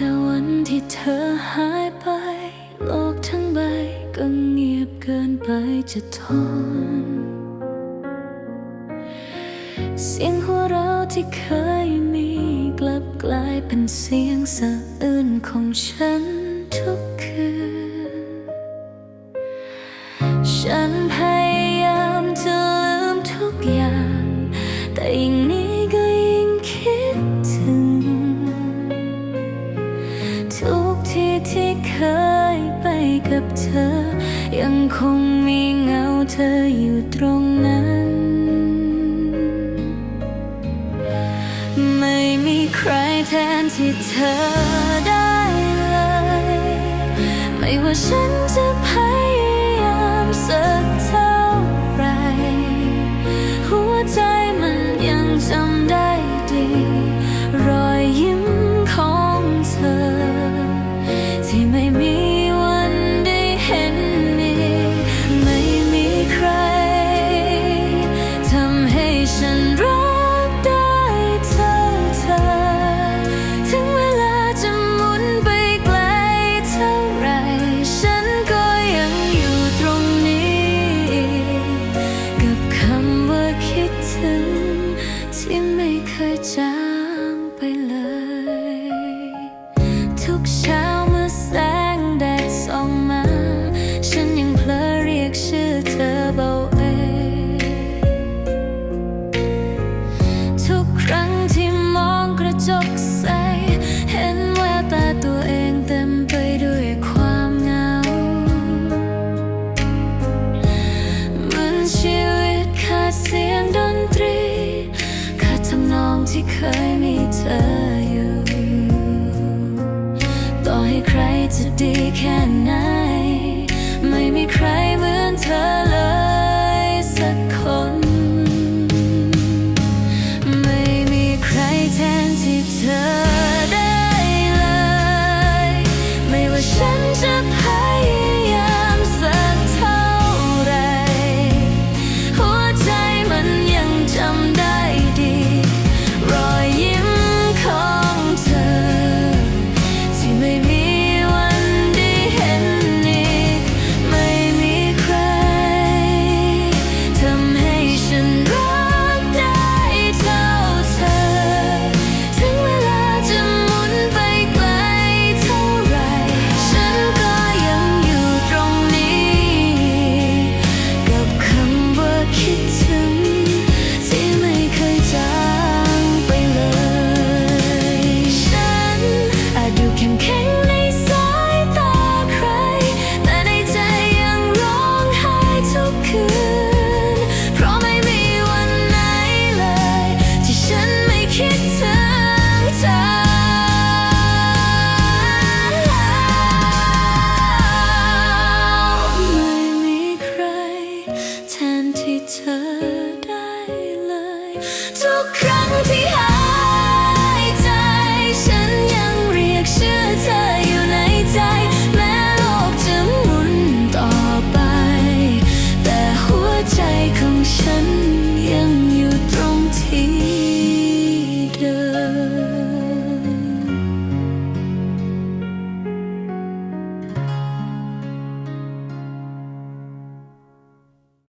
แต่วันที่เธอหายไป โลกทั้งใบก็เงียบเกินไปจะทน เสียงหัวเราะที่เคยมีกลับกลายเป็นเสียงสะอื้นของฉันทุกคืน ทุกที่ที่เคยไปกับเธอ ยังคงมีเงาเธออยู่ตรงนั้น ไม่มีใครแทนที่เธอ ฉันรักได้เท่าเธอ ถึงเวลาจะหมุนไปไกลเท่าไร ฉันก็ยังอยู่ตรงนี้ กับคำว่าคิดถึงที่ไม่เคยจาก เคยมีเธออยู่ ต่อให้ใครจะดีแค่ไหน ไม่มีใครเหมือนเธอเลยสักคน ไม่มีใครแทนที่เธอ เธอได้เลย ทุกครั้งที่